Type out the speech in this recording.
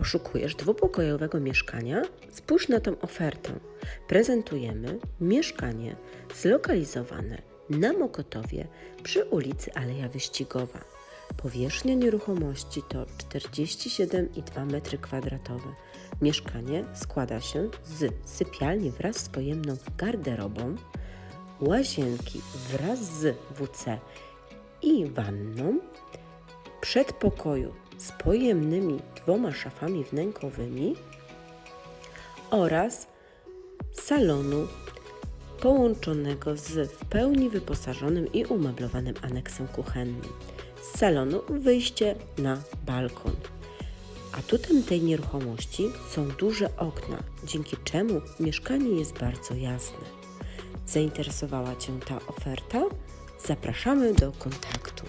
Poszukujesz dwupokojowego mieszkania? Spójrz na tą ofertę. Prezentujemy mieszkanie zlokalizowane na Mokotowie przy ulicy Aleja Wyścigowa. Powierzchnia nieruchomości to 47,2 m2. Mieszkanie składa się z sypialni wraz z pojemną garderobą, łazienki wraz z WC i wanną, przedpokoju z pojemnymi dwoma szafami wnękowymi oraz salonu połączonego z w pełni wyposażonym i umeblowanym aneksem kuchennym. Z salonu wyjście na balkon. Atutem tej nieruchomości są duże okna, dzięki czemu mieszkanie jest bardzo jasne. Zainteresowała Cię ta oferta? Zapraszamy do kontaktu.